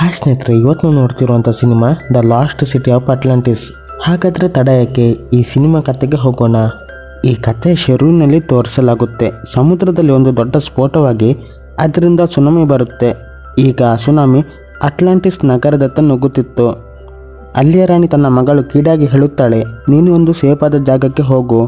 Hi ಸ್ನೇಹಿತರೆ, ಇವತ್ತು ನಾವು ನೋಡ್ತಿರುವಂಥ cinema the lost city of Atlantis ಹಾಗಾದರೆ ತಡ ಯಾಕೆ ಈ ಸಿನಿಮಾ ಕತೆಗೆ ಹೋಗೋಣ? ಈ ಕಥೆ ಶೆರೂನಲ್ಲಿ ತೋರಿಸಲಾಗುತ್ತೆ. ಸಮುದ್ರದಲ್ಲಿ ಒಂದು ದೊಡ್ಡ ಸ್ಫೋಟವಾಗಿ ಅದರಿಂದ ಸುನಾಮಿ ಬರುತ್ತೆ. ಈಗ ಸುನಾಮಿ ಅಟ್ಲಾಂಟಿಸ್ ನಗರದತ್ತ ನುಗ್ಗುತ್ತಿತ್ತು. ಅಲ್ಲಿಯ ರಾಣಿ ತನ್ನ ಮಗಳು ಕೀಡಾಗಿ ಹೇಳುತ್ತಾಳೆ, ನೀನು ಒಂದು ಸೇಫಾದ ಜಾಗಕ್ಕೆ ಹೋಗು.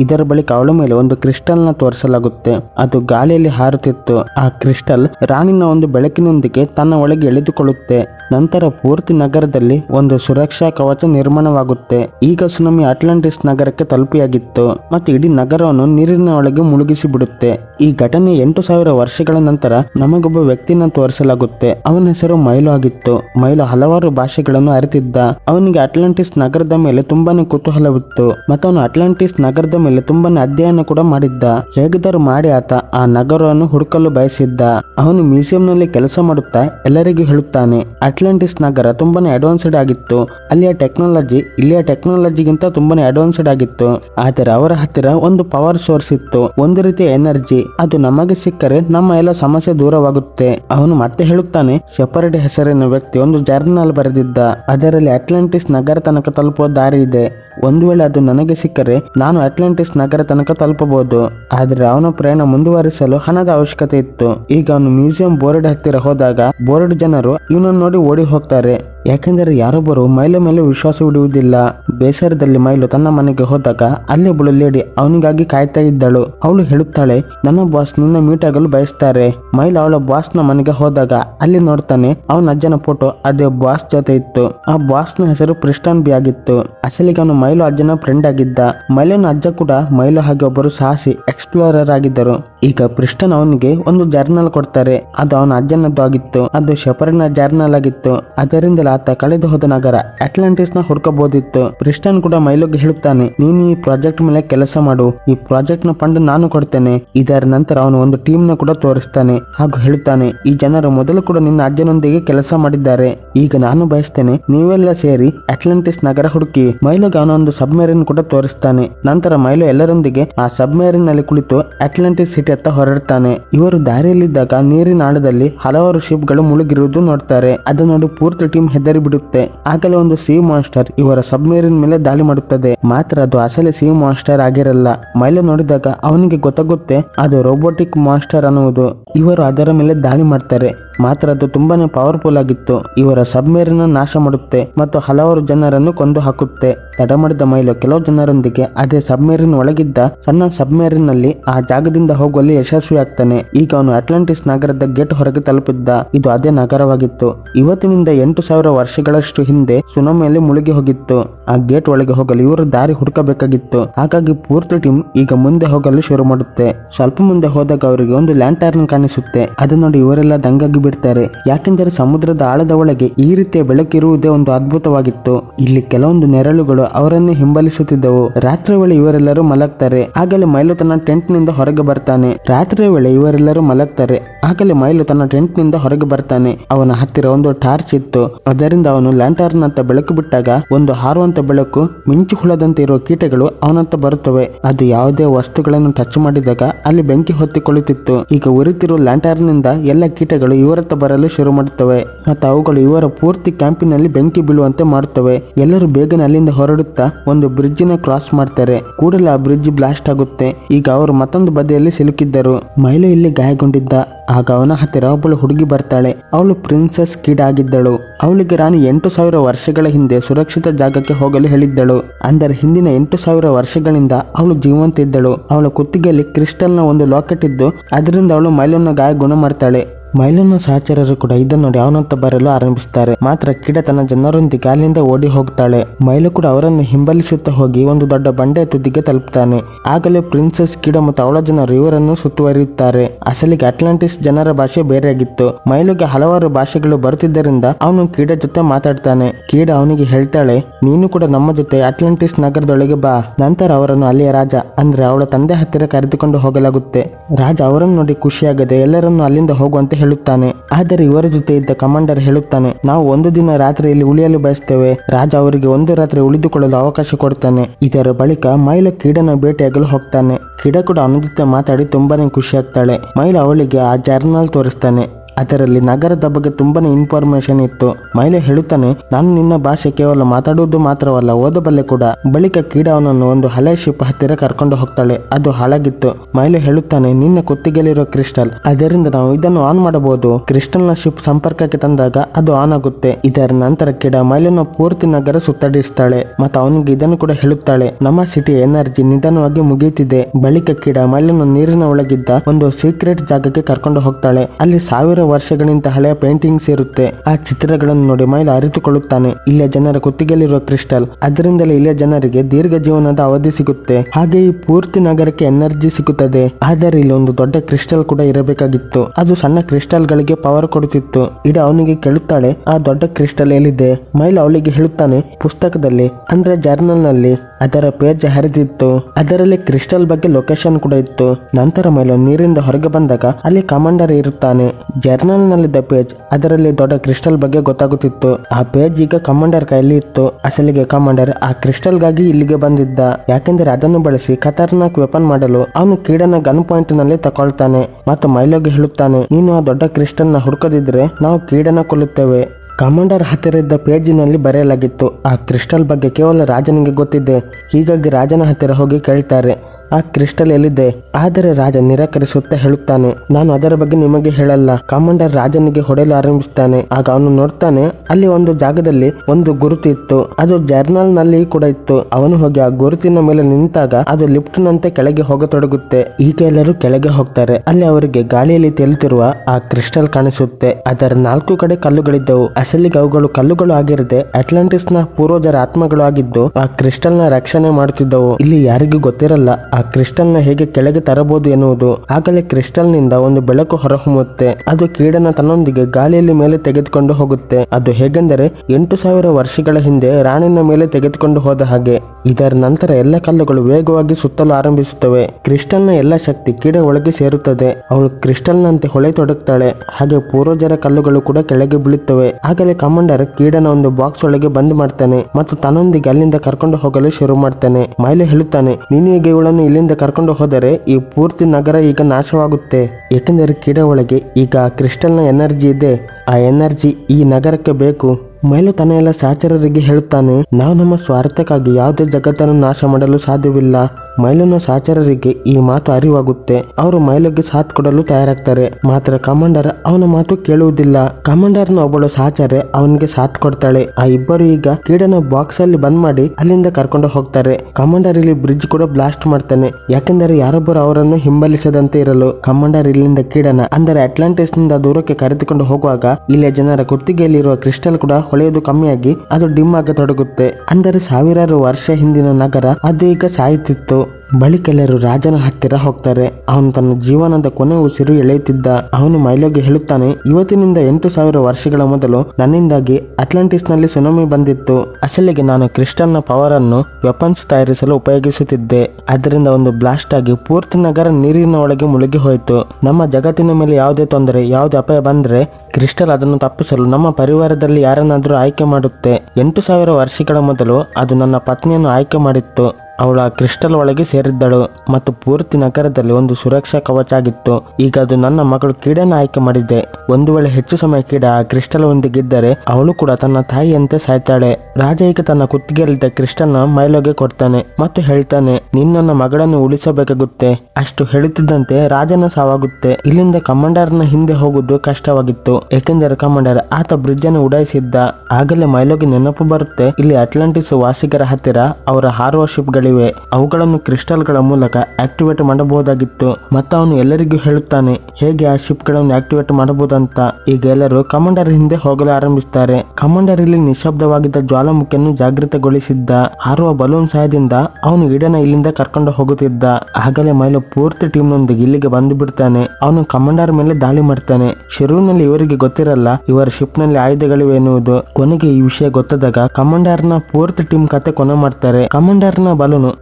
ಇದರ ಬಳಿಕ ಅವಳ ಮೇಲೆ ಒಂದು ಕ್ರಿಸ್ಟಲ್ನ ತೋರಿಸಲಾಗುತ್ತೆ. ಅದು ಗಾಳಿಯಲ್ಲಿ ಹಾರುತ್ತಿತ್ತು. ಆ ಕ್ರಿಸ್ಟಲ್ ರಾಣಿನ ಒಂದು ಬೆಳಕಿನೊಂದಿಗೆ ತನ್ನ ಒಳಗೆ ಎಳೆದುಕೊಳ್ಳುತ್ತೆ ನಂತರ ಪೂರ್ತಿ ನಗರದಲ್ಲಿ ಒಂದು ಸುರಕ್ಷಾ ಕವಚ ನಿರ್ಮಾಣವಾಗುತ್ತೆ. ಈಗ ಸುನಾಮಿ ಅಟ್ಲಾಂಟಿಸ್ ನಗರಕ್ಕೆ ತಲುಪಿಯಾಗಿತ್ತು ಮತ್ತು ಇಡೀ ನಗರವನ್ನು ನೀರಿನ ಒಳಗೆ ಮುಳುಗಿಸಿ ಬಿಡುತ್ತೆ ಈ ಘಟನೆ ಎಂಟು ಸಾವಿರ ವರ್ಷಗಳ ನಂತರ ನಮಗೊಬ್ಬ ವ್ಯಕ್ತಿನ ತೋರಿಸಲಾಗುತ್ತೆ. ಅವನ ಹೆಸರು ಮೈಲು ಆಗಿತ್ತು. ಮೈಲು ಹಲವಾರು ಭಾಷೆಗಳನ್ನು ಅರಿತಿದ್ದ. ಅವನಿಗೆ ಅಟ್ಲಾಂಟಿಸ್ ನಗರದ ಮೇಲೆ ತುಂಬಾನೇ ಕುತೂಹಲವಿತ್ತು. ಮತ್ತು ಅವನು ಅಟ್ಲಾಂಟಿಸ್ ನಗರದ ಮೇಲೆ ತುಂಬಾನೇ ಅಧ್ಯಯನ ಕೂಡ ಮಾಡಿದ್ದ. ಹೇಗಿದ್ದರೂ ಮಾಡಿ ಆತ ಆ ನಗರವನ್ನು ಹುಡುಕಲು ಬಯಸಿದ್ದ. ಅವನು ಮ್ಯೂಸಿಯಂನಲ್ಲಿ ಕೆಲಸ ಮಾಡುತ್ತಾ ಎಲ್ಲರಿಗೂ ಹೇಳುತ್ತಾನೆ, ಅಟ್ಲಾಂಟಿಸ್ ನಗರ ತುಂಬಾನೇ ಅಡ್ವಾನ್ಸ್ಡ್ ಆಗಿತ್ತು. ಅಲ್ಲಿಯ ಟೆಕ್ನಾಲಜಿ, ಇಲ್ಲಿಯ ಟೆಕ್ನಾಲಜಿಗಿಂತ ತುಂಬಾನೇ ಅಡ್ವಾನ್ಸ್ಡ್ ಆಗಿತ್ತು. ಆದರೆ ಅವರ ಹತ್ತಿರ ಒಂದು ಪವರ್ ಸೋರ್ಸ್ ಇತ್ತು, ಒಂದು ರೀತಿಯ ಎನರ್ಜಿ. ಅದು ನಮಗೆ ಸಿಕ್ಕರೆ ನಮ್ಮ ಎಲ್ಲ ಸಮಸ್ಯೆ ದೂರವಾಗುತ್ತೆ. ಅವನು ಮತ್ತೆ ಹೇಳುತ್ತಾನೆ ಶೆಪರ್ಡ್ ಹೆಸರಿನ ವ್ಯಕ್ತಿ ಒಂದು ಜರ್ನಲ್ ಬರೆದಿದ್ದ. ಅದರಲ್ಲಿ ಅಟ್ಲಾಂಟಿಸ್ ನಗರ ತನಕ ತಲುಪುವ ದಾರಿ ಇದೆ. ಒಂದು ವೇಳೆ ಅದು ನನಗೆ ಸಿಕ್ಕರೆ, ನಾನು ಅಟ್ಲಾಂಟಿಸ್ ನಗರ ತನಕ ತಲುಪಬಹುದು. ಆದರೆ ಅವನ ಪ್ರಯಾಣ ಮುಂದುವರಿಸಲು ಹಣದ ಅವಶ್ಯಕತೆ ಇತ್ತು. ಈಗ ಅವನು ಮ್ಯೂಸಿಯಂ ಬೋರ್ಡ್ ಹತ್ತಿರ ಹೋದಾಗ ಬೋರ್ಡ್ ಜನರು ಇವನನ್ನು ನೋಡಿ ಓಡಿ ಹೋಗ್ತಾರೆ. ಯಾಕೆಂದರೆ ಯಾರೊಬ್ಬರು ಮೈಲು ಮೇಲೆ ವಿಶ್ವಾಸ ಇಡುವುದಿಲ್ಲ ಬೇಸರದಲ್ಲಿ ಮೈಲು ತನ್ನ ಮನೆಗೆ ಹೋದಾಗ ಅಲ್ಲಿ ಒಬ್ಬಳು ಲೇಡಿ ಅವನಿಗಾಗಿ ಕಾಯ್ತಾ ಇದ್ದಳು. ಅವಳು ಹೇಳುತ್ತಾಳೆ, ನನ್ನ ಬಾಸ್ ನಿನ್ನ ಮೀಟ್ ಆಗಲು ಬಯಸ್ತಾರೆ. ಮೈಲು ಅವಳ ಬಾಸ್ನ ಮನೆಗೆ ಹೋದಾಗ ಅಲ್ಲಿ ನೋಡ್ತಾನೆ, ಅವನ ಅಜ್ಜನ ಫೋಟೋ ಅದೇ ಬಾಸ್ ಜೊತೆ ಇತ್ತು. ಆ ಬಾಸ್ನ ಹೆಸರು ಪ್ರಿಸ್ಟಾನ್ ಬಿ ಆಗಿತ್ತು. ಅಸಲಿಗೆ ಅವನು ಮೈಲು ಅಜ್ಜನ ಫ್ರೆಂಡ್ ಆಗಿದ್ದ. ಮೈಲನ ಅಜ್ಜ ಕೂಡ ಮೈಲು ಹಾಗೆ ಒಬ್ಬರು ಸಾಹಸಿ ಎಕ್ಸ್ಪ್ಲೋರರ್ ಆಗಿದ್ದರು. ಈಗ ಪ್ರಿಸ್ಟನ್ ಅವನಿಗೆ ಒಂದು ಜರ್ನಲ್ ಕೊಡ್ತಾರೆ. ಅದು ಅವನ ಅಜ್ಜನದ್ದು ಆಗಿತ್ತು. ಅದು ಶೆಪರ್ಡ್ನ ಜರ್ನಲ್ ಆಗಿತ್ತು. ಅದರಿಂದಲೇ ಆತ ಕಳೆದು ಹೋದ ನಗರ ಅಟ್ಲಾಂಟಿಸ್ನ ಹುಡ್ಕಬಹುದಿತ್ತು. ಪ್ರಿಸ್ಟನ್ ಕೂಡ ಮೈಲುಗೆ ಹೇಳುತ್ತಾನೆ, ನೀನು ಈ ಪ್ರಾಜೆಕ್ಟ್ ಮೇಲೆ ಕೆಲಸ ಮಾಡು, ಈ ಪ್ರಾಜೆಕ್ಟ್ನ ಫಂಡ್ ನಾನು ಕೊಡ್ತೇನೆ. ಇದರ ನಂತರ ಅವನು ಒಂದು ಟೀಮ್ನ ಕೂಡ ತೋರಿಸ್ತಾನೆ ಹಾಗೂ ಹೇಳುತ್ತಾನೆ, ಈ ಜನರು ಮೊದಲು ಕೂಡ ನಿನ್ನ ಅಜ್ಜನೊಂದಿಗೆ ಕೆಲಸ ಮಾಡಿದ್ದಾರೆ. ಈಗ ನಾನು ಬಯಸ್ತೇನೆ, ನೀವೆಲ್ಲ ಸೇರಿ ಅಟ್ಲಾಂಟಿಸ್ ನಗರ ಹುಡುಕಿ ಮೈಲುಗೆ ಅವನೊಂದು ಸಬ್ಮೆರಿನ್ ಕೂಡ ತೋರಿಸ್ತಾನೆ. ನಂತರ ಮೈಲು ಎಲ್ಲರೊಂದಿಗೆ ಆ ಸಬ್ಮೆರಿನ್ನಲ್ಲಿ ಕುಳಿತು ಅಟ್ಲಾಂಟಿಸ್ ಸಿಟಿ ಅತ್ತ ಹೊರಡ್ತಾನೆ. ಇವರು ದಾರಿಯಲ್ಲಿದ್ದಾಗ ನೀರಿನ ಆಳದಲ್ಲಿ ಹಲವಾರು ಶಿಪ್ಗಳು ಮುಳುಗಿರುವುದು ನೋಡ್ತಾರೆ. ಅದನ್ನು ಪೂರ್ತಿ ಟೀಮ್ ಬಿಡುತ್ತೆ. ಆಗಲೇ ಒಂದು ಸೀ ಮಾಸ್ಟರ್ ಇವರ ಸಬ್ಮೆರಿನ್ ಮೇಲೆ ದಾಳಿ ಮಾಡುತ್ತದೆ. ಮಾತ್ರ ಅದು ಅಸಲಿ ಸೀ ಮಾಸ್ಟರ್ ಆಗಿರಲ್ಲ. ಮೈಲ ನೋಡಿದಾಗ ಅವನಿಗೆ ಗೊತ್ತಾಗುತ್ತೆ ಅದು ರೋಬೋಟಿಕ್ ಮಾನ್ಸ್ಟರ್ ಅನ್ನುವುದು. ಇವರು ಅದರ ಮೇಲೆ ದಾಳಿ ಮಾಡ್ತಾರೆ. ಮಾತ್ರ ಅದು ತುಂಬಾನೇ ಪವರ್ಫುಲ್ ಆಗಿತ್ತು. ಇವರ ಸಬ್ಮೇರಿನ ನಾಶ ಮಾಡುತ್ತೆ ಮತ್ತು ಹಲವಾರು ಜನರನ್ನು ಕೊಂದು ಹಾಕುತ್ತೆ. ತಡ ಮಾಡಿದ ಮೈಲು ಕೆಲವು ಜನರೊಂದಿಗೆ ಅದೇ ಸಬ್ಮೇರಿನ್ ಒಳಗಿದ್ದ ಸಣ್ಣ ಸಬ್ಮೇರಿನ್ನಲ್ಲಿ ಆ ಜಾಗದಿಂದ ಹೋಗುವಲ್ಲಿ ಯಶಸ್ವಿ ಆಗ್ತಾನೆ. ಈಗ ಅವನು ಅಟ್ಲಾಂಟಿಸ್ ನಗರದ ಗೇಟ್ ಹೊರಗೆ ತಲುಪಿದ್ದ. ಇದು ಅದೇ ನಗರವಾಗಿತ್ತು. ಇವತ್ತಿನಿಂದ ಎಂಟು ಸಾವಿರ ವರ್ಷಗಳಷ್ಟು ಹಿಂದೆ ಸುನಾಮಿಯಲ್ಲಿ ಮುಳುಗಿ ಹೋಗಿತ್ತು. ಆ ಗೇಟ್ ಒಳಗೆ ಹೋಗಲು ಇವರು ದಾರಿ ಹುಡುಕಬೇಕಾಗಿತ್ತು. ಹಾಗಾಗಿ ಪೂರ್ತಿ ಟೀಮ್ ಈಗ ಮುಂದೆ ಹೋಗಲು ಶುರು ಮಾಡುತ್ತೆ. ಸ್ವಲ್ಪ ಮುಂದೆ ಹೋದಾಗ ಅವರಿಗೆ ಒಂದು ಲ್ಯಾಂಟರ್ನ್ ಕಾಣಿಸುತ್ತೆ. ಅದನ್ನ ನೋಡಿ ಇವರೆಲ್ಲ ದಂಗಾಗಿ ಬಿಡ್ತಾರೆ. ಯಾಕೆಂದರೆ ಸಮುದ್ರದ ಆಳದ ಒಳಗೆ ಈ ರೀತಿಯ ಬೆಳಕಿರುವುದೇ ಒಂದು ಅದ್ಭುತವಾಗಿತ್ತು. ಇಲ್ಲಿ ಕೆಲವೊಂದು ನೆರಳುಗಳು ಅವರನ್ನು ಹಿಂಬಲಿಸುತ್ತಿದ್ದವು. ರಾತ್ರಿ ವೇಳೆ ಇವರೆಲ್ಲರೂ ಮಲಗ್ತಾರೆ. ಆಗಲೇ ಮೈಲು ತನ್ನ ಟೆಂಟ್ನಿಂದ ಹೊರಗೆ ಬರ್ತಾನೆ. ರಾತ್ರಿ ವೇಳೆ ಇವರೆಲ್ಲರೂ ಮಲಗ್ತಾರೆ. ಆಗಲೇ ಮೈಲು ತನ್ನ ಟೆಂಟ್ನಿಂದ ಹೊರಗೆ ಬರ್ತಾನೆ. ಅವನ ಹತ್ತಿರ ಒಂದು ಟಾರ್ಚ್ ಇತ್ತು. ಅದರಿಂದ ಅವನು ಲ್ಯಾಂಟರ್ನ್ ಅಂತ ಬೆಳಕು ಬಿಟ್ಟಾಗ ಒಂದು ಬೆಳಕು ಮಿಂಚು ಹುಳದಂತೆ ಇರುವ ಕೀಟಗಳು ಅವನತ್ತ ಬರುತ್ತವೆ. ಅದು ಯಾವುದೇ ವಸ್ತುಗಳನ್ನು ಟಚ್ ಮಾಡಿದಾಗ ಅಲ್ಲಿ ಬೆಂಕಿ ಹೊತ್ತಿಕೊಳ್ಳುತ್ತಿತ್ತು. ಈಗ ಉರಿತಿರುವ ಲ್ಯಾಂಟರ್ನ್ನಿಂದ ಎಲ್ಲ ಕೀಟಗಳು ಇವರತ್ತ ಬರಲು ಶುರು ಮಾಡುತ್ತವೆ. ಮತ್ತು ಅವುಗಳು ಇವರ ಪೂರ್ತಿ ಕ್ಯಾಂಪಿನಲ್ಲಿ ಬೆಂಕಿ ಬೀಳುವಂತೆ ಮಾಡುತ್ತವೆ. ಎಲ್ಲರೂ ಬೇಗನೆ ಅಲ್ಲಿಂದ ಹೊರಡುತ್ತಾ ಒಂದು ಬ್ರಿಡ್ಜ್ನ ಕ್ರಾಸ್ ಮಾಡ್ತಾರೆ. ಕೂಡಲೇ ಆ ಬ್ರಿಡ್ಜ್ ಬ್ಲಾಸ್ಟ್ ಆಗುತ್ತೆ. ಈಗ ಅವರು ಮತ್ತೊಂದು ಬದಿಯಲ್ಲಿ ಸಿಲುಕಿದ್ದರು. ಮೈಲು ಇಲ್ಲಿ ಗಾಯಗೊಂಡಿದ್ದ. ಆಗ ಅವನ ಹತ್ತಿರ ಒಬ್ಬಳು ಹುಡುಗಿ ಬರ್ತಾಳೆ. ಅವಳು ಪ್ರಿನ್ಸೆಸ್ ಕಿಡ್ ಆಗಿದ್ದಳು ಅವಳಿಗೆ ರಾಣಿ ಎಂಟು ಸಾವಿರ ವರ್ಷಗಳ ಹಿಂದೆ ಸುರಕ್ಷಿತ ಜಾಗಕ್ಕೆ ಹೋಗಲು ಹೇಳಿದ್ದಳು. ಅಂದರೆ ಹಿಂದಿನ ಎಂಟು ಸಾವಿರ ವರ್ಷಗಳಿಂದ ಅವಳು ಜೀವಂತ ಇದ್ದಳು. ಅವಳ ಕುತ್ತಿಗೆಯಲ್ಲಿ ಕ್ರಿಸ್ಟಲ್ನ ಒಂದು ಲಾಕೆಟ್ ಇದ್ದು, ಅದರಿಂದ ಅವಳು ಮೈಲನ್ನ ಗಾಯ ಗುಣ ಮಾಡ್ತಾಳೆ ಮೈಲನ ಸಹಚರರು ಕೂಡ ಇದನ್ನು ನೋಡಿ ಅವನಂತ ಬರಲು ಆರಂಭಿಸುತ್ತಾರೆ. ಮಾತ್ರ ಕಿಡ ತನ್ನ ಜನರೊಂದಿಗೆ ಅಲ್ಲಿಂದ ಓಡಿ ಹೋಗ್ತಾಳೆ. ಮೈಲು ಕೂಡ ಅವರನ್ನು ಹಿಂಬಲಿಸುತ್ತಾ ಹೋಗಿ ಒಂದು ದೊಡ್ಡ ಬಂಡೆಯ ತುದಿಗೆ ತಲುಪುತ್ತಾನೆ ಆಗಲೇ ಪ್ರಿನ್ಸೆಸ್ ಕಿಡ ಮತ್ತು ಅವಳ ಜನರು ಇವರನ್ನು ಸುತ್ತುವರಿಯುತ್ತಾರೆ. ಅಸಲಿಗೆ ಅಟ್ಲಾಂಟಿಸ್ ಜನರ ಭಾಷೆ ಬೇರೆಯಾಗಿತ್ತು. ಮೈಲುಗೆ ಹಲವಾರು ಭಾಷೆಗಳು ಬರುತ್ತಿದ್ದರಿಂದ ಅವನು ಕಿಡ ಜೊತೆ ಮಾತಾಡ್ತಾನೆ. ಕೀಡ ಅವನಿಗೆ ಹೇಳ್ತಾಳೆ, ನೀನು ಕೂಡ ನಮ್ಮ ಜೊತೆ ಅಟ್ಲಾಂಟಿಸ್ ನಗರದೊಳಗೆ ಬಾ. ನಂತರ ಅವರನ್ನು ಅಲ್ಲಿಯ ರಾಜ, ಅಂದ್ರೆ ಅವಳ ತಂದೆ ಹತ್ತಿರ ಕರೆದುಕೊಂಡು ಹೋಗಲಾಗುತ್ತೆ. ರಾಜ ಅವರನ್ನು ನೋಡಿ ಖುಷಿಯಾಗದೆ ಎಲ್ಲರನ್ನು ಅಲ್ಲಿಂದ ಹೋಗುವಂತೆ ಹೇಳುತ್ತಾನೆ. ಆದರೆ ಇವರ ಜೊತೆ ಇದ್ದ ಕಮಾಂಡರ್ ಹೇಳುತ್ತಾನೆ, ನಾವು ಒಂದು ದಿನ ರಾತ್ರಿಯಲ್ಲಿ ಉಳಿಯಲು ಬಯಸ್ತೇವೆ. ರಾಜ ಅವರಿಗೆ ಒಂದು ರಾತ್ರಿ ಉಳಿದುಕೊಳ್ಳಲು ಅವಕಾಶ ಕೊಡ್ತಾನೆ. ಇದರ ಬಳಿಕ ಮೈಲ ಕೀಡನ ಭೇಟಿಯಾಗಲು ಹೋಗ್ತಾನೆ. ಕಿಡ ಕೂಡ ಅವನ ಮಾತಾಡಿ ತುಂಬಾನೇ ಖುಷಿ ಆಗ್ತಾಳೆ ಮೈಲ ಅವಳಿಗೆ ಆ ಜರ್ನಲ್ ತೋರಿಸ್ತಾನೆ. ಅದರಲ್ಲಿ ನಗರದ ಬಗ್ಗೆ ತುಂಬಾನೇ ಇನ್ಫಾರ್ಮೇಶನ್ ಇತ್ತು. ಮಹಿಳೆ ಹೇಳುತ್ತಾನೆ, ನಾನು ನಿನ್ನ ಭಾಷೆ ಕೇವಲ ಮಾತಾಡುವುದು ಮಾತ್ರವಲ್ಲ, ಓದಬಲ್ಲೆ ಕೂಡ. ಬಳಿಕ ಕೀಡ ಅವನನ್ನು ಒಂದು ಹಳೆ ಶಿಪ್ ಹತ್ತಿರ ಕರ್ಕೊಂಡು ಹೋಗ್ತಾಳೆ. ಅದು ಹಾಳಾಗಿತ್ತು. ಮಹಿಳೆ ಹೇಳುತ್ತಾನೆ, ನಿನ್ನ ಕುತ್ತಿಗೆಲಿರೋ ಕ್ರಿಸ್ಟಲ್, ಅದರಿಂದ ನಾವು ಇದನ್ನು ಆನ್ ಮಾಡಬಹುದು. ಕ್ರಿಸ್ಟಲ್ನ ಶಿಪ್ ಸಂಪರ್ಕಕ್ಕೆ ತಂದಾಗ ಅದು ಆನ್ ಆಗುತ್ತೆ. ಇದರ ನಂತರ ಕೀಡ ಮೈಲನ್ನು ಪೂರ್ತಿ ನಗರ ಸುತ್ತಾಡಿಸ್ತಾಳೆ ಮತ್ತು ಅವನಿಗೆ ಇದನ್ನು ಕೂಡ ಹೇಳುತ್ತಾಳೆ, ನಮ್ಮ ಸಿಟಿ ಎನರ್ಜಿ ನಿಧಾನವಾಗಿ ಮುಗಿಯುತ್ತಿದೆ. ಬಳಿಕ ಕೀಡ ಮೈಲನ್ನು ನೀರಿನ ಒಳಗಿದ್ದ ಒಂದು ಸೀಕ್ರೆಟ್ ಜಾಗಕ್ಕೆ ಕರ್ಕೊಂಡು ಹೋಗ್ತಾಳೆ. ಅಲ್ಲಿ ಸಾವಿರ ವರ್ಷಗಳಿಂದ ಹಳೆಯ ಪೇಂಟಿಂಗ್ಸ್ ಇರುತ್ತೆ ಆ ಚಿತ್ರಗಳನ್ನು ನೋಡಿ ಮೈಲ್ ಅರಿತುಕೊಳ್ಳುತ್ತಾನೆ. ಇಲ್ಲಿಯ ಜನರ ಕುತ್ತಿಗೆಯಲ್ಲಿರುವ ಕ್ರಿಸ್ಟಲ್, ಅದರಿಂದಲೇ ಇಲ್ಲಿಯ ಜನರಿಗೆ ದೀರ್ಘ ಜೀವನದ ಅವಧಿ ಸಿಗುತ್ತೆ. ಹಾಗೆ ಈ ಪೂರ್ತಿ ನಗರಕ್ಕೆ ಎನರ್ಜಿ ಸಿಗುತ್ತದೆ. ಆದರೆ ಇಲ್ಲಿ ಒಂದು ದೊಡ್ಡ ಕ್ರಿಸ್ಟಲ್ ಕೂಡ ಇರಬೇಕಾಗಿತ್ತು. ಅದು ಸಣ್ಣ ಕ್ರಿಸ್ಟಲ್ ಗಳಿಗೆ ಪವರ್ ಕೊಡುತ್ತಿತ್ತು. ಇಡ ಅವನಿಗೆ ಕೇಳುತ್ತಾಳೆ, ಆ ದೊಡ್ಡ ಕ್ರಿಸ್ಟಲ್ ಎಲ್ಲಿದೆ? ಮೈಲ್ ಅವಳಿಗೆ ಹೇಳುತ್ತಾನೆ, ಪುಸ್ತಕದಲ್ಲಿ, ಅಂದ್ರೆ ಜರ್ನಲ್ನಲ್ಲಿ. ಅದರ ಪೇಜ್ ಹರಿದಿತ್ತು. ಅದರಲ್ಲಿ ಕ್ರಿಸ್ಟಲ್ ಬಗ್ಗೆ ಲೊಕೇಶನ್ ಕೂಡ ಇತ್ತು. ನಂತರ ಮೈಲೋ ನೀರಿಂದ ಹೊರಗೆ ಬಂದಾಗ ಅಲ್ಲಿ ಕಮಾಂಡರ್ ಇರುತ್ತಾನೆ. ಜರ್ನಲ್ ನಲ್ಲಿದ್ದ ಪೇಜ್, ಅದರಲ್ಲಿ ದೊಡ್ಡ ಕ್ರಿಸ್ಟಲ್ ಬಗ್ಗೆ ಗೊತ್ತಾಗುತ್ತಿತ್ತು. ಆ ಪೇಜ್ ಈಗ ಕಮಾಂಡರ್ ಕೈಯಲ್ಲಿ ಇತ್ತು. ಅಸಲಿಗೆ ಕಮಾಂಡರ್ ಆ ಕ್ರಿಸ್ಟಲ್ಗಾಗಿ ಇಲ್ಲಿಗೆ ಬಂದಿದ್ದ. ಯಾಕೆಂದರೆ ಅದನ್ನು ಬಳಸಿ ಖತರ್ನಾಕ್ ವೆಪನ್ ಮಾಡಲು ಅವನು ಕೀಡನ ಗನ್ ಪಾಯಿಂಟ್ನಲ್ಲಿ ತಕೊಳ್ತಾನೆ. ಮತ್ತು ಮೈಲೋಗೆ ಹೇಳುತ್ತಾನೆ, ನೀನು ಆ ದೊಡ್ಡ ಕ್ರಿಸ್ಟಲ್ನ ಹುಡುಕದಿದ್ರೆ ನಾವು ಕೀಡನ ಕೊಲ್ಲುತ್ತೇವೆ. ಕಮಾಂಡರ್ ಹತ್ತಿರ ಇದ್ದ ಪೇಜಿನಲ್ಲಿ ಬರೆಯಲಾಗಿತ್ತು, ಆ ಕ್ರಿಸ್ಟಲ್ ಬಗ್ಗೆ ಕೇವಲ ರಾಜನಿಗೆ ಗೊತ್ತಿದೆ. ಹೀಗಾಗಿ ರಾಜನ ಹತ್ತಿರ ಹೋಗಿ ಕೇಳ್ತಾರೆ. ಆ ಕ್ರಿಸ್ಟಲ್ ಎಲ್ಲಿದೆ? ಆದರೆ ರಾಜ ನಿರಾಕರಿಸುತ್ತಾ ಹೇಳುತ್ತಾನೆ, ನಾನು ಅದರ ಬಗ್ಗೆ ನಿಮಗೆ ಹೇಳಲ್ಲ. ಕಮಾಂಡರ್ ರಾಜನಿಗೆ ಹೊಡೆಯಲು ಆರಂಭಿಸ್ತಾನೆ ಆಗ ಅವನು ನೋಡ್ತಾನೆ, ಅಲ್ಲಿ ಒಂದು ಜಾಗದಲ್ಲಿ ಒಂದು ಗುರುತು ಇತ್ತು. ಅದು ಜರ್ನಲ್ನಲ್ಲಿ ಕೂಡ ಇತ್ತು. ಅವನು ಹೋಗಿ ಆ ಗುರುತಿನ ಮೇಲೆ ನಿಂತಾಗ ಅದು ಲಿಫ್ಟ್ ನಂತೆ ಕೆಳಗೆ ಹೋಗತೊಡಗುತ್ತೆ. ಈಗ ಎಲ್ಲರೂ ಕೆಳಗೆ ಹೋಗ್ತಾರೆ. ಅಲ್ಲಿ ಅವರಿಗೆ ಗಾಳಿಯಲ್ಲಿ ತೇಲುತ್ತಿರುವ ಆ ಕ್ರಿಸ್ಟಲ್ ಕಾಣಿಸುತ್ತೆ. ಅದರ ನಾಲ್ಕು ಕಡೆ ಕಲ್ಲುಗಳಿದ್ದವು. ಅಸಲಿಗೆ ಅವುಗಳು ಕಲ್ಲುಗಳು ಆಗಿರದೆ ಅಟ್ಲಾಂಟಿಸ್ನ ಪೂರ್ವಜರ ಆತ್ಮಗಳು ಆಗಿದ್ದು, ಆ ಕ್ರಿಸ್ಟಲ್ನ ರಕ್ಷಣೆ ಮಾಡುತ್ತಿದ್ದವು. ಇಲ್ಲಿ ಯಾರಿಗೂ ಗೊತ್ತಿರಲ್ಲ ಆ ಕ್ರಿಸ್ಟಲ್ನ ಹೇಗೆ ಕೆಳಗೆ ತರಬಹುದು ಎನ್ನುವುದು ಆಗಲೇ ಕ್ರಿಸ್ಟಲ್ನಿಂದ ಒಂದು ಬೆಳಕು ಹೊರಹೊಮ್ಮುತ್ತೆ. ಅದು ಕೀಡನ ತನ್ನೊಂದಿಗೆ ಗಾಳಿಯಲ್ಲಿ ಮೇಲೆ ತೆಗೆದುಕೊಂಡು ಹೋಗುತ್ತೆ. ಅದು ಹೇಗೆಂದರೆ ಎಂಟು ಸಾವಿರ ವರ್ಷಗಳ ಹಿಂದೆ ರಾಣಿನ ಮೇಲೆ ತೆಗೆದುಕೊಂಡು ಹೋದ ಹಾಗೆ. ಇದರ ನಂತರ ಎಲ್ಲ ಕಲ್ಲುಗಳು ವೇಗವಾಗಿ ಸುತ್ತಲು ಆರಂಭಿಸುತ್ತವೆ. ಕ್ರಿಸ್ಟಲ್ನ ಎಲ್ಲ ಶಕ್ತಿ ಕೀಡೆ ಒಳಗೆ ಸೇರುತ್ತದೆ. ಅವಳು ಕ್ರಿಸ್ಟಲ್ನಂತೆ ಹೊಳೆತೊಡಗ್ತಾಳೆ ಹಾಗೆ ಪೂರ್ವಜರ ಕಲ್ಲುಗಳು ಕೂಡ ಕೆಳಗೆ ಬೀಳುತ್ತವೆ. ಆಗಲೇ ಕಮಾಂಡರ್ ಕೀಡನ ಒಂದು ಬಾಕ್ಸ್ ಒಳಗೆ ಬಂದ್ ಮಾಡ್ತಾನೆ ಮತ್ತು ತನ್ನೊಂದಿಗೆ ಅಲ್ಲಿಂದ ಕರ್ಕೊಂಡು ಹೋಗಲು ಶುರು ಮಾಡ್ತಾನೆ. ಮೈಲೆ ಹೇಳುತ್ತಾನೆ, ನೀನು ಈಗ ಇವಳನ್ನು ಇಲ್ಲಿಂದ ಕರ್ಕೊಂಡು ಹೋದರೆ ಈ ಪೂರ್ತಿ ನಗರ ಈಗ ನಾಶವಾಗುತ್ತೆ. ಏಕೆಂದರೆ ಕೀಡೆ ಒಳಗೆ ಈಗ ಕ್ರಿಸ್ಟಲ್ ಕ್ರಿಸ್ಟಲ್ನ ಎನರ್ಜಿ ಇದೆ. ಆ ಎನರ್ಜಿ ಈ ನಗರಕ್ಕೆ ಬೇಕು. ಮೈಲು ತನ್ನ ಎಲ್ಲ ಸಹಚರರಿಗೆ ಹೇಳುತ್ತಾನೆ ನಾವು ನಮ್ಮ ಸ್ವಾರ್ಥಕ್ಕಾಗಿ ಯಾವುದೇ ಜಗತ್ತನ್ನು ನಾಶ ಮಾಡಲು ಸಾಧ್ಯವಿಲ್ಲ. ಮೈಲುನ ಸಹಚರರಿಗೆ ಈ ಮಾತು ಅರಿವಾಗುತ್ತೆ. ಅವರು ಮೈಲುಗೆ ಸಾಥ್ ಕೊಡಲು ತಯಾರಾಗ್ತಾರೆ. ಮಾತ್ರ ಕಮಾಂಡರ್ ಅವನ ಮಾತು ಕೇಳುವುದಿಲ್ಲ. ಕಮಾಂಡರ್ನ ಒಬ್ಬಳು ಸಹಚರೆ ಅವನಿಗೆ ಸಾಥ್ ಕೊಡ್ತಾಳೆ. ಆ ಇಬ್ಬರು ಈಗ ಕೀಡನ ಬಾಕ್ಸ್ ಅಲ್ಲಿ ಬಂದ್ ಮಾಡಿ ಅಲ್ಲಿಂದ ಕರ್ಕೊಂಡು ಹೋಗ್ತಾರೆ. ಕಮಾಂಡರ್ ಇಲ್ಲಿ ಬ್ರಿಡ್ಜ್ ಕೂಡ ಬ್ಲಾಸ್ಟ್ ಮಾಡ್ತಾನೆ. ಯಾಕೆಂದರೆ ಯಾರೊಬ್ಬರು ಅವರನ್ನು ಹಿಂಬಲಿಸದಂತೆ ಇರಲು. ಕಮಾಂಡರ್ ಇಲ್ಲಿಂದ ಕೀಡನ ಅಂದರೆ ಅಟ್ಲಾಂಟಿಸ್ನಿಂದ ದೂರಕ್ಕೆ ಕರೆದುಕೊಂಡು ಹೋಗುವಾಗ ಇಲ್ಲಿಯ ಜನರ ಕುತ್ತಿಗೆಯಲ್ಲಿರುವ ಕ್ರಿಸ್ಟಲ್ ಕೂಡ ಹೊಳೆಯೋದು ಕಮ್ಮಿಯಾಗಿ ಅದು ಡಿಮ್ ಆಗತೊಡಗುತ್ತೆ ಅಂದರೆ ಸಾವಿರಾರು ವರ್ಷ ಹಿಂದಿನ ನಗರ ಅದು ಈಗ ಸಾಯುತ್ತಿತ್ತು. ಬಳಿಕ ಎಲ್ಲರೂ ರಾಜನ ಹತ್ತಿರ ಹೋಗ್ತಾರೆ. ಅವನು ತನ್ನ ಜೀವನದ ಕೊನೆ ಉಸಿರು ಎಳೆಯುತ್ತಿದ್ದ. ಅವನು ಮೈಲೋಗೆ ಹೇಳುತ್ತಾನೆ, ಇವತ್ತಿನಿಂದ ಎಂಟು ಸಾವಿರ ವರ್ಷಗಳ ಮೊದಲು ನನ್ನಿಂದಾಗಿ ಅಟ್ಲಾಂಟಿಸ್ನಲ್ಲಿ ಸುನಾಮಿ ಬಂದಿತ್ತು. ಅಸಲಿಗೆ ನಾನು ಕ್ರಿಸ್ಟಲ್ನ ಪವರ್ ಅನ್ನು ವೆಪನ್ಸ್ ತಯಾರಿಸಲು ಉಪಯೋಗಿಸುತ್ತಿದ್ದೆ. ಅದರಿಂದ ಒಂದು ಬ್ಲಾಸ್ಟ್ ಆಗಿ ಪೂರ್ತಿ ನಗರ ನೀರಿನ ಒಳಗೆ ಮುಳುಗಿ ಹೋಯಿತು. ನಮ್ಮ ಜಗತ್ತಿನ ಮೇಲೆ ಯಾವುದೇ ತೊಂದರೆ, ಯಾವುದೇ ಅಪಾಯ ಬಂದ್ರೆ ಕ್ರಿಸ್ಟಲ್ ಅದನ್ನು ತಪ್ಪಿಸಲು ನಮ್ಮ ಪರಿವಾರದಲ್ಲಿ ಯಾರನ್ನಾದರೂ ಆಯ್ಕೆ ಮಾಡುತ್ತೆ. ಎಂಟು ಸಾವಿರ ವರ್ಷಗಳ ಮೊದಲು ಅದು ನನ್ನ ಪತ್ನಿಯನ್ನು ಆಯ್ಕೆ ಮಾಡಿತ್ತು. ಅವಳು ಆ ಕ್ರಿಸ್ಟಲ್ ಒಳಗೆ ಸೇರಿದ್ದಳು ಮತ್ತು ಪೂರ್ತಿ ನಗರದಲ್ಲಿ ಒಂದು ಸುರಕ್ಷಾ ಕವಚ ಆಗಿತ್ತು ಈಗ ಅದು ನನ್ನ ಮಗಳು ಕೀಡನ ಆಯ್ಕೆ ಮಾಡಿದೆ. ಒಂದು ವೇಳೆ ಹೆಚ್ಚು ಸಮಯ ಕೀಡ ಆ ಕ್ರಿಸ್ಟಲ್ ಒಂದಿಗಿದ್ದರೆ ಅವಳು ಕೂಡ ತನ್ನ ತಾಯಿಯಂತೆ ಸಾಯ್ತಾಳೆ. ರಾಜ ಈಗ ತನ್ನ ಕುತ್ತಿಗೆಯಲ್ಲಿದ್ದ ಕ್ರಿಸ್ಟಲ್ನ ಮೈಲೋಗೆ ಕೊಡ್ತಾನೆ ಮತ್ತು ಹೇಳ್ತಾನೆ ನೀನ್ ನನ್ನ ಮಗಳನ್ನು ಉಳಿಸಬೇಕಾಗುತ್ತೆ. ಅಷ್ಟು ಹೇಳುತ್ತಿದ್ದಂತೆ ರಾಜನ ಸಾವಾಗುತ್ತೆ. ಇಲ್ಲಿಂದ ಕಮಾಂಡರ್ನ ಹಿಂದೆ ಹೋಗುವುದು ಕಷ್ಟವಾಗಿತ್ತು. ಏಕೆಂದರೆ ಕಮಾಂಡರ್ ಆತ ಬ್ರಿಡ್ಜ್ ಅನ್ನು ಉಡಾಯಿಸಿದ್ದ. ಆಗಲೇ ಮೈಲೋಗೆ ನೆನಪು ಬರುತ್ತೆ. ಇಲ್ಲಿ ಅಟ್ಲಾಂಟಿಸ್ ವಾಸಿಗರ ಹತ್ತಿರ ಅವರ ಹಾರುವ ಶಿಪ್ಗಳಿವೆ ಅವುಗಳನ್ನು ಕ್ರಿಸ್ಟಲ್ಗಳ ಮೂಲಕ ಆಕ್ಟಿವೇಟ್ ಮಾಡಬಹುದಾಗಿತ್ತು. ಮತ್ತು ಅವನು ಎಲ್ಲರಿಗೂ ಹೇಳುತ್ತಾನೆ, ಹೇಗೆ ಆ ಶಿಪ್ಗಳನ್ನು ಆಕ್ಟಿವೇಟ್ ಮಾಡಬಹುದಂತ. ಈಗ ಎಲ್ಲರೂ ಕಮಾಂಡರ್ ಹಿಂದೆ ಹೋಗಲು ಆರಂಭಿಸುತ್ತಾರೆ. ಕಮಾಂಡರ್ ಇಲ್ಲಿ ನಿಶಬ್ದವಾಗಿದ್ದ ಜ್ವಾಲಾಮುಖಿಯನ್ನು ಜಾಗೃತಗೊಳಿಸಿದ್ದ. ಹಾರುವ ಬಲೂನ್ ಸಹಾಯದಿಂದ ಅವನು ಈಡನ ಇಲ್ಲಿಂದ ಕರ್ಕೊಂಡು ಹೋಗುತ್ತಿದ್ದ. ಆಗಲೇ ಮೈಲು ಪೂರ್ತಿ ಟೀಮ್ ನೊಂದಿಗೆ ಇಲ್ಲಿಗೆ ಬಂದು ಬಿಡ್ತಾನೆ. ಅವನು ಕಮಾಂಡರ್ ಮೇಲೆ ದಾಳಿ ಮಾಡ್ತಾನೆ. ಶುರುವಿನಲ್ಲಿ ಇವರಿಗೆ ಗೊತ್ತಿರಲ್ಲ, ಇವರ ಶಿಪ್ನಲ್ಲಿ ಆಯುಧಗಳಿವೆ ಎನ್ನುವುದು. ಕೊನೆಗೆ ಈ ವಿಷಯ ಗೊತ್ತಾದಾಗ ಕಮಾಂಡರ್ನ ಪೂರ್ತಿ ಟೀಮ್ ಕತೆ ಕೊನೆ ಮಾಡ್ತಾರೆ. ಕಮಾಂಡರ್ನ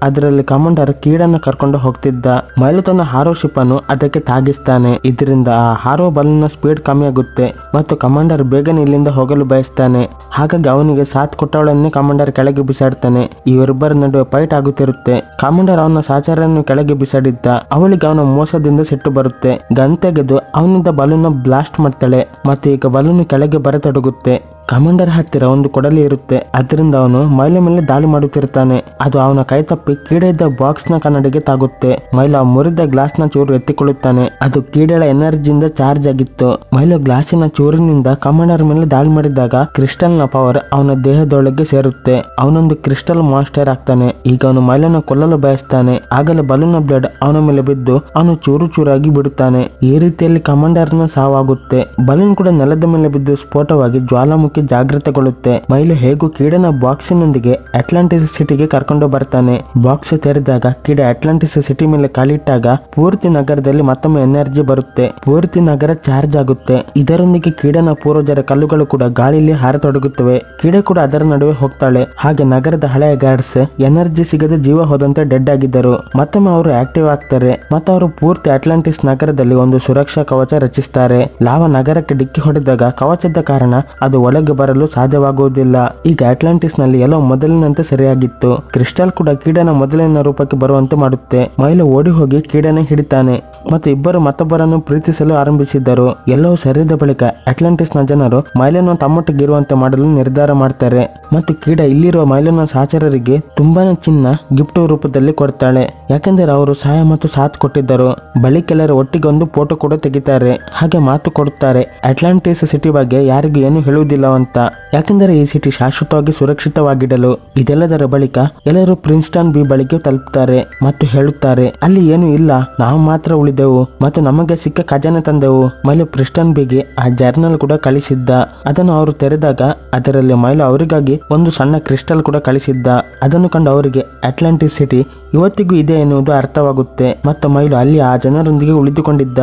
ಅದರಲ್ಲಿ ಕಮಾಂಡರ್ ಕೀಡನ್ನ ಕರ್ಕೊಂಡು ಹೋಗ್ತಿದ್ದ. ಮೈಲು ತನ್ನ ಹಾರೋ ಶಿಪ್ ಅನ್ನು ಅದಕ್ಕೆ ತಾಗಿಸ್ತಾನೆ. ಇದರಿಂದ ಆ ಹಾರೋ ಬಲ್ನ ಸ್ಪೀಡ್ ಕಮ್ಮಿ ಆಗುತ್ತೆ ಮತ್ತು ಕಮಾಂಡರ್ ಬೇಗನೆ ಇಲ್ಲಿಂದ ಹೋಗಲು ಬಯಸ್ತಾನೆ. ಹಾಗಾಗಿ ಅವನಿಗೆ ಸಾಥ್ ಕೊಟ್ಟವಳನ್ನೇ ಕಮಾಂಡರ್ ಕೆಳಗೆ ಬಿಸಾಡ್ತಾನೆ. ಇವರಿಬ್ಬರ ನಡುವೆ ಫೈಟ್ ಆಗುತ್ತಿರುತ್ತೆ. ಕಮಾಂಡರ್ ಅವನ ಸಾಚಾರನ್ನು ಕೆಳಗೆ ಬಿಸಾಡಿದ್ದ. ಅವಳಿಗೆ ಅವನ ಮೋಸದಿಂದ ಸಿಟ್ಟು ಬರುತ್ತೆ. ಗನ್ ತೆಗೆದು ಅವನಿಂದ ಬಲೂನ್ ಬ್ಲಾಸ್ಟ್ ಮಾಡ್ತಾಳೆ. ಮತ್ತು ಈಗ ಬಲೂನ್ ಕೆಳಗೆ ಬರತೊಡಗುತ್ತೆ. ಕಮಾಂಡರ್ ಹತ್ತಿರ ಒಂದು ಕೊಡಲಿ ಇರುತ್ತೆ. ಅದರಿಂದ ಅವನು ಮೈಲ ಮೇಲೆ ದಾಳಿ ಮಾಡುತ್ತಿರ್ತಾನೆ. ಅದು ಅವನ ಕೈ ತಪ್ಪಿ ಕೀಡೆ ಇದ್ದ ಬಾಕ್ಸ್ನ ಕನ್ನಡಿಗೆ ತಾಗುತ್ತೆ. ಮೈಲ ಮುರಿದ ಗ್ಲಾಸ್ನ ಚೂರು ಎತ್ತಿಕೊಳ್ಳುತ್ತಾನೆ. ಅದು ಕೀಡೆಳ ಎನರ್ಜಿಯಿಂದ ಚಾರ್ಜ್ ಆಗಿತ್ತು. ಮೈಲ ಗ್ಲಾಸಿನ ಚೂರಿನಿಂದ ಕಮಾಂಡರ್ ಮೇಲೆ ದಾಳಿ ಮಾಡಿದಾಗ ಕ್ರಿಸ್ಟಲ್ನ ಪವರ್ ಅವನ ದೇಹದೊಳಗೆ ಸೇರುತ್ತೆ. ಅವನೊಂದು ಕ್ರಿಸ್ಟಲ್ ಮಾಸ್ಟರ್ ಆಗ್ತಾನೆ. ಈಗ ಅವನು ಮೈಲನ್ನು ಕೊಲ್ಲಲು ಬಯಸ್ತಾನೆ. ಆಗಲೇ ಬಲೂನ್ ಬ್ಲಡ್ ಅವನ ಮೇಲೆ ಬಿದ್ದು ಅವನು ಚೂರು ಚೂರಾಗಿ ಬಿಡುತ್ತಾನೆ. ಈ ರೀತಿಯಲ್ಲಿ ಕಮಾಂಡರ್ನ ಸಾವಾಗುತ್ತೆ. ಬಲೂನ್ ಕೂಡ ನೆಲದ ಮೇಲೆ ಬಿದ್ದು ಸ್ಫೋಟವಾಗಿ ಜ್ವಾಲಾಮುಖಿ ಜಾಗೃತಗೊಳ್ಳುತ್ತೆ. ಮೈಲು ಹೇಗೂ ಕೀಡನ ಬಾಕ್ಸಿನೊಂದಿಗೆ ಅಟ್ಲಾಂಟಿಸ್ ಸಿಟಿಗೆ ಕರ್ಕೊಂಡು ಬರ್ತಾನೆ. ಬಾಕ್ಸ್ ತೆರೆದಾಗ, ಕೀಡ ಅಟ್ಲಾಂಟಿಸ್ ಸಿಟಿ ಮೇಲೆ ಕಾಲಿಟ್ಟಾಗ ಪೂರ್ತಿ ನಗರದಲ್ಲಿ ಮತ್ತೊಮ್ಮೆ ಎನರ್ಜಿ ಬರುತ್ತೆ. ಪೂರ್ತಿ ನಗರ ಚಾರ್ಜ್ ಆಗುತ್ತೆ. ಇದರೊಂದಿಗೆ ಕೀಡನ ಪೂರ್ವಜರ ಕಲ್ಲುಗಳು ಕೂಡ ಗಾಳಿಯಲ್ಲಿ ಹಾರತೊಡಗುತ್ತವೆ. ಕೀಡೆ ಕೂಡ ಅದರ ನಡುವೆ ಹೋಗ್ತಾಳೆ. ಹಾಗೆ ನಗರದ ಹಳೆಯ ಗಾರ್ಡ್ಸ್ ಎನರ್ಜಿ ಸಿಗದೆ ಜೀವ ಹೋದಂತೆ ಡೆಡ್ ಆಗಿದ್ದರು. ಮತ್ತೊಮ್ಮೆ ಅವರು ಆಕ್ಟಿವ್ ಆಗ್ತಾರೆ. ಮತ್ತು ಅವರು ಪೂರ್ತಿ ಅಟ್ಲಾಂಟಿಸ್ ನಗರದಲ್ಲಿ ಒಂದು ಸುರಕ್ಷಾ ಕವಚ ರಚಿಸ್ತಾರೆ. ಲಾವ ನಗರಕ್ಕೆ ಡಿಕ್ಕಿ ಹೊಡೆದಾಗ ಕವಚದ ಕಾರಣ ಅದು ಒಳಗೆ ಬರಲು ಸಾಧ್ಯವಾಗುವುದಿಲ್ಲ. ಈಗ ಅಟ್ಲಾಂಟಿಸ್ನಲ್ಲಿ ಎಲ್ಲೋ ಮೊದಲಿನಂತೆ ಸರಿಯಾಗಿತ್ತು. ಕ್ರಿಸ್ಟಲ್ ಕೂಡ ಕೀಡನ ಮೊದಲಿನ ರೂಪಕ್ಕೆ ಬರುವಂತೆ ಮಾಡುತ್ತೆ. ಮೈಲು ಓಡಿ ಹೋಗಿ ಕೀಡನ ಹಿಡಿತಾನೆ. ಮತ್ತು ಇಬ್ಬರು ಮತ್ತೊಬ್ಬರನ್ನು ಪ್ರೀತಿಸಲು ಆರಂಭಿಸಿದ್ದರು. ಎಲ್ಲವೂ ಸರಿದ ಬಳಿಕ ಅಟ್ಲಾಂಟಿಸ್ನ ಜನರು ಮೈಲನ್ನು ತಮ್ಮೊಟ್ಟಿಗಿರುವಂತೆ ಮಾಡಲು ನಿರ್ಧಾರ ಮಾಡ್ತಾರೆ. ಮತ್ತು ಕೀಡ ಇಲ್ಲಿರುವ ಮೈಲನ ಸಹಚರರಿಗೆ ತುಂಬಾನೇ ಚಿನ್ನ, ಗಿಫ್ಟ್ ರೂಪದಲ್ಲಿ ಕೊಡ್ತಾಳೆ. ಯಾಕೆಂದರೆ ಅವರು ಸಹಾಯ ಮತ್ತು ಸಾಥ್ ಕೊಟ್ಟಿದ್ದರು. ಬಳಿ ಒಟ್ಟಿಗೆ ಒಂದು ಫೋಟೋ ಕೂಡ ತೆಗಿತಾರೆ. ಹಾಗೆ ಮಾತು ಕೊಡುತ್ತಾರೆ. ಅಟ್ಲಾಂಟಿಸ್ ಸಿಟಿ ಬಗ್ಗೆ ಯಾರಿಗೂ ಏನು ಹೇಳುವುದಿಲ್ಲ. ಅಂತ. ಯಾಕೆಂದರೆ ಈ ಸಿಟಿ ಶಾಶ್ವತವಾಗಿ ಸುರಕ್ಷಿತವಾಗಿಡಲು ಇದೆಲ್ಲದರ ಬಳಿಕ ಎಲ್ಲರೂ ಪ್ರಿನ್ಸ್ಟನ್ ಬಿ ಬಳಿಗೆ ತಲುಪುತ್ತಾರೆ ಮತ್ತು ಹೇಳುತ್ತಾರೆ, ಅಲ್ಲಿ ಏನು ಇಲ್ಲ, ನಾವು ಮಾತ್ರ ಉಳಿದೆವು ಮತ್ತು ನಮಗೆ ಸಿಕ್ಕ ಖಜಾನೆ ತಂದೆವು. ಮೈಲು ಪ್ರಿಸ್ಟನ್ ಬಿಗೆ ಆ ಜರ್ನಲ್ ಕೂಡ ಕಳಿಸಿದ್ದ. ಅದನ್ನು ಅವರು ತೆರೆದಾಗ ಅದರಲ್ಲಿ ಮೈಲು ಅವರಿಗಾಗಿ ಒಂದು ಸಣ್ಣ ಕ್ರಿಸ್ಟಲ್ ಕೂಡ ಕಳಿಸಿದ್ದ. ಅದನ್ನು ಕಂಡು ಅವರಿಗೆ ಅಟ್ಲಾಂಟಿಕ್ ಸಿಟಿ ಇವತ್ತಿಗೂ ಇದೆ ಎನ್ನುವುದು ಅರ್ಥವಾಗುತ್ತೆ. ಮತ್ತು ಮೈಲು ಅಲ್ಲಿ ಆ ಜನರೊಂದಿಗೆ ಉಳಿದುಕೊಂಡಿದ್ದ.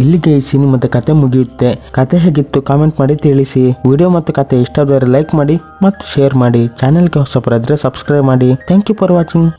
ಇಲ್ಲಿಗೆ ಈ ಸಿನಿಮಾದ ಕತೆ ಮುಗಿಯುತ್ತೆ. ಕತೆ ಹೇಗಿತ್ತು ಕಾಮೆಂಟ್ ಮಾಡಿ ತಿಳಿಸಿ. ವಿಡಿಯೋ ಮತ್ತು ಕತೆ ಆದರೆ ಲೈಕ್ ಮಾಡಿ ಮತ್ತು ಶೇರ್ ಮಾಡಿ. ಚಾನೆಲ್ಗೆ ಹೊಸಬರಾದ್ರೆ ಸಬ್ಸ್ಕ್ರೈಬ್ ಮಾಡಿ. Thank you for watching